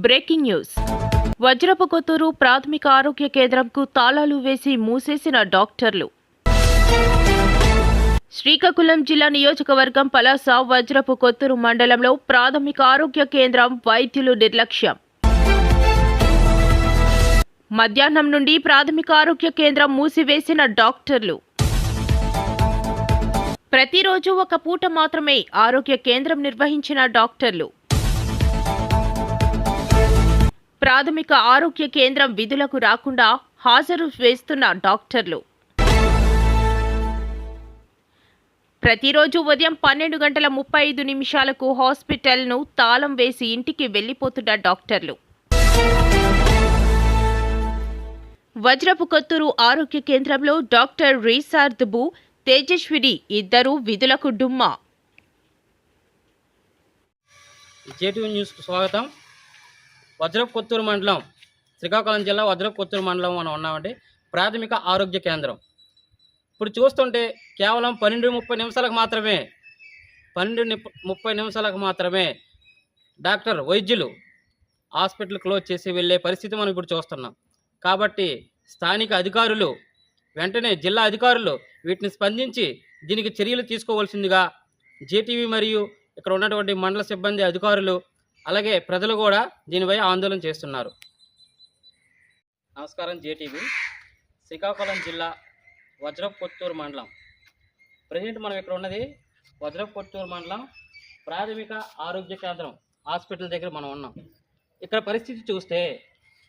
Breaking news. వజ్రపు కొత్తూరు ప్రాథమిక ఆరోగ్య కేంద్రంకు తాళాలు వేసి మూసేసిన డాక్టర్లు. శ్రీకాకుళం జిల్లా నియోజకవర్గం పలాస వజ్రపు కొత్తూరు మండలంలో ప్రాథమిక ఆరోగ్య కేంద్రం వైద్యులు నిర్లక్ష్యం. మధ్యాహ్నం నుండి ప్రాథమిక ఆరోగ్య కేంద్రం మూసివేసిన డాక్టర్లు. ప్రతిరోజు ఒక పూట మాత్రమే ఆరోగ్య కేంద్రం నిర్వహించిన డాక్టర్లు. ప్రాథమిక ఆరోగ్య కేంద్రం విధులకు రాకుండా హాజరు వేస్తున్న డాక్టర్లు. ప్రతిరోజు ఉదయం పన్నెండు గంటల ముప్పై ఐదు నిమిషాలకు హాస్పిటల్ను తాళం వేసి ఇంటికి వెళ్ళిపోతున్న డాక్టర్లు. వజ్రపు కొత్తూరు ఆరోగ్య కేంద్రంలో డాక్టర్ రీసార్దుబు తేజస్విని ఇద్దరు విధులకు డుమ్మా. జేటీవీ న్యూస్కు స్వాగతం. వజ్రపు కొత్తూరు మండలం శ్రీకాకుళం జిల్లా వజ్రపు కొత్తూరు మండలం మనం ఉన్నామండి. ప్రాథమిక ఆరోగ్య కేంద్రం. ఇప్పుడు చూస్తుంటే కేవలం పన్నెండు ముప్పై నిమిషాలకు మాత్రమే పన్నెండు ముప్పై నిమిషాలకు మాత్రమే డాక్టర్ వైద్యులు హాస్పిటల్ క్లోజ్ చేసి వెళ్ళే పరిస్థితి మనం ఇప్పుడు చూస్తున్నాం. కాబట్టి స్థానిక అధికారులు వెంటనే జిల్లా అధికారులు వీటిని స్పందించి దీనికి చర్యలు తీసుకోవాల్సిందిగా జేటీవీ మరియు ఇక్కడ ఉన్నటువంటి మండల సిబ్బంది అధికారులు అలాగే ప్రజలు కూడా దీనిపై ఆందోళన చేస్తున్నారు. నమస్కారం జేటీవీ. శ్రీకాకుళం జిల్లా వజ్రపుత్తూరు మండలం. ప్రజెంట్ మనం ఇక్కడ ఉన్నది వజ్రపుత్తూరు మండలం ప్రాథమిక ఆరోగ్య కేంద్రం హాస్పిటల్ దగ్గర మనం ఉన్నాం. ఇక్కడ పరిస్థితి చూస్తే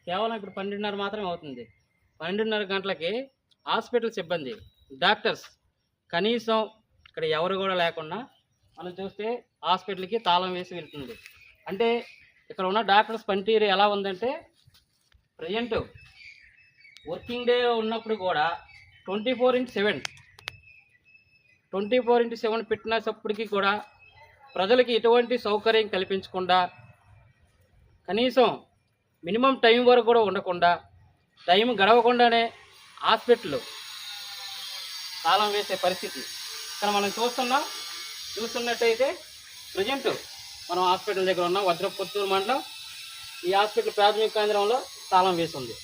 కేవలం ఇప్పుడు పన్నెండున్నర మాత్రమే అవుతుంది. పన్నెండున్నర గంటలకి హాస్పిటల్ సిబ్బంది డాక్టర్స్ కనీసం ఇక్కడ ఎవరు కూడా లేకుండా మనం చూస్తే హాస్పిటల్కి తాళం వేసి వెళ్తుంది. అంటే ఇక్కడ ఉన్న డాక్టర్స్ పనితీరు ఎలా ఉందంటే ప్రజెంట్ వర్కింగ్ డే ఉన్నప్పుడు కూడా twenty four into seven. Twenty four into seven పెట్టినప్పటికీ కూడా ప్రజలకి ఎటువంటి సౌకర్యం కల్పించకుండా కనీసం మినిమం టైం వరకు కూడా ఉండకుండా టైం గడవకుండానే హాస్పిటల్ తాళం వేసే పరిస్థితి. ఇక్కడ మనం చూస్తున్నాం చూస్తున్నట్టయితే ప్రజెంట్ మనం హాస్పిటల్ దగ్గర ఉన్నాం వజ్రపుత్తూరు మండలం. ఈ హాస్పిటల్ ప్రాథమిక కేంద్రంలో తాళం వేసి ఉంది.